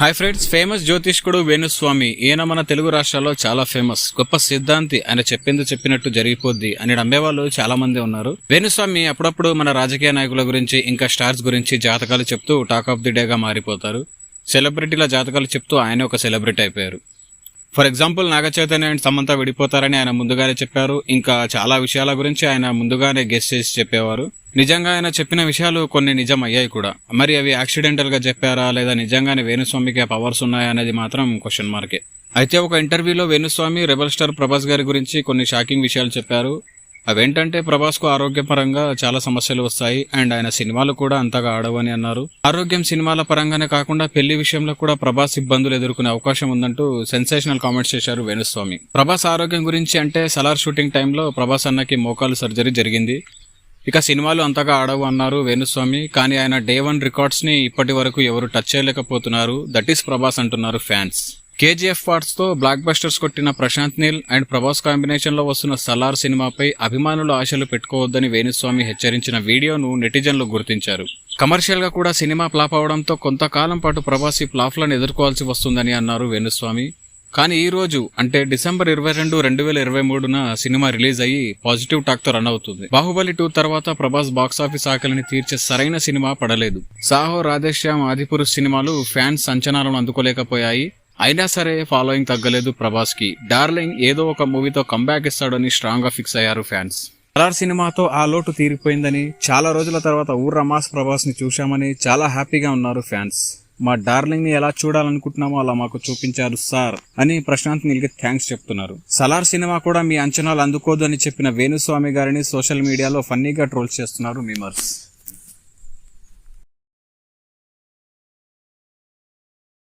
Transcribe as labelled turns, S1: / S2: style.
S1: Hi friends famous జ్యోతిష్కుడు వేణుస్వామి. ఈయన మన తెలుగు రాష్ట్రాల్లో చాలా ఫేమస్. గొప్ప సిద్ధాంతి. ఆయన చెప్పింది చెప్పినట్టు జరిగిపోద్ది అని నమ్మేవాళ్ళు చాలా మంది ఉన్నారు. వేణుస్వామి అప్పుడప్పుడు మన రాజకీయ నాయకుల గురించి ఇంకా స్టార్స్ గురించి జాతకాలు చెప్తూ టాక్ ఆఫ్ ది డేగా మారిపోతారు. సెలబ్రిటీల జాతకాలు చెప్తూ ఆయన ఒక సెలబ్రిటీ అయిపోయారు. For example Naga Chaitanya and Samantha విడిపోతారని ఆయన ముందుగానే చెప్పారు. ఇంకా చాలా విషయాల గురించి ఆయన ముందుగానే గెస్ట్ చేసి చెప్పేవారు. నిజంగా ఆయన చెప్పిన విషయాలు కొన్ని నిజం అయ్యాయి కూడా. మరి అవి యాక్సిడెంటల్గా చెప్పారా? లేదా నిజంగానే వేణుస్వామికి ఆ పవర్స్ ఉన్నాయా అనేది మాత్రం క్వశ్చన్ మార్కే అయితే ఒక ఇంటర్వ్యూలో వేణుస్వామి రెబల్ స్టార్ ప్రభాస్ గారి గురించి కొన్ని షాకింగ్ విషయాలు చెప్పారు. అవేంటంటే ప్రభాస్కు ఆరోగ్యపరంగా చాలా సమస్యలు వస్తాయి. అండ్ ఆయన సినిమాలు కూడా అంతగా ఆడవని అన్నారు. ఆరోగ్యం సినిమాల పరంగానే కాకుండా పెళ్ళి విషయంలో కూడా ప్రభాస్ ఇబ్బందులు ఎదుర్కొనే అవకాశం ఉందంటూ సెన్సేషనల్ కామెంట్స్ చేశారు వేణుస్వామి. ప్రభాస్ ఆరోగ్యం గురించి అంటే సలార్ షూటింగ్ టైంలో ప్రభాస్ అన్నకి మోకాలు సర్జరీ జరిగింది. ఇక సినిమాలు అంతగా ఆడవు అన్నారు వేణుస్వామి. కానీ ఆయన డే వన్ రికార్డ్స్ని ఇప్పటి వరకు ఎవరు టచ్ చేయలేకపోతున్నారు. దట్ ఈస్ ప్రభాస్ అంటున్నారు ఫ్యాన్స్. కేజీఎఫ్ పార్ట్స్తో బ్లాక్ బస్టర్స్ కొట్టిన ప్రశాంత్ నీల్ అండ్ ప్రభాస్ కాంబినేషన్లో వస్తున్న సలార్ సినిమాపై అభిమానులు ఆశలు పెట్టుకోవద్దని వేణుస్వామి హెచ్చరించిన వీడియోను నెటిజన్లు గుర్తించారు. కమర్షియల్గా కూడా సినిమా ఫ్లాప్ అవడంతో కొంతకాలం పాటు ప్రభాస్ ఈ ఫ్లాప్లను ఎదుర్కోవాల్సి వస్తుందని అన్నారు వేణుస్వామి. కానీ ఈ రోజు అంటే డిసెంబర్ ఇరవై రెండు రెండు వేల ఇరవై మూడున సినిమా రిలీజ్ అయ్యి పాజిటివ్ టాక్తో రన్ అవుతుంది. బాహుబలి టూ తర్వాత ప్రభాస్ బాక్స్ ఆఫీస్ ఆకలిని తీర్చే సరైన సినిమా పడలేదు. సాహో రాధేశ్యామ్ ఆదిపురుష్ సినిమాలు ఫ్యాన్స్ అంచనాలను అందుకోలేకపోయాయి. అయినా సరే ఫాలోయింగ్ తగ్గలేదు ప్రభాస్కి డార్లింగ్ ఏదో ఒక మూవీతో కంబ్యాక్ ఇస్తాడని స్ట్రాంగ్గా ఫిక్స్ అయ్యారు ఫ్యాన్స్ కలర్ సినిమాతో ఆ లోటు తీరిపోయిందని చాలా రోజుల తర్వాత ఊర్ రమాస్ ప్రభాస్ని చూశామని చాలా హ్యాపీగా ఉన్నారు ఫ్యాన్స్ మా డార్లింగ్ని ఎలా చూడాలనుకుంటున్నామో అలా మాకు చూపించారు సార్ అని ప్రశాంత్ నిలిగి థ్యాంక్స్ చెప్తున్నారు. సలార్ సినిమా కూడా మీ అంచనాలు అందుకోదు అని చెప్పిన వేణుస్వామి గారిని సోషల్ మీడియాలో ఫన్నీగా ట్రోల్ చేస్తున్నారు మీమర్స్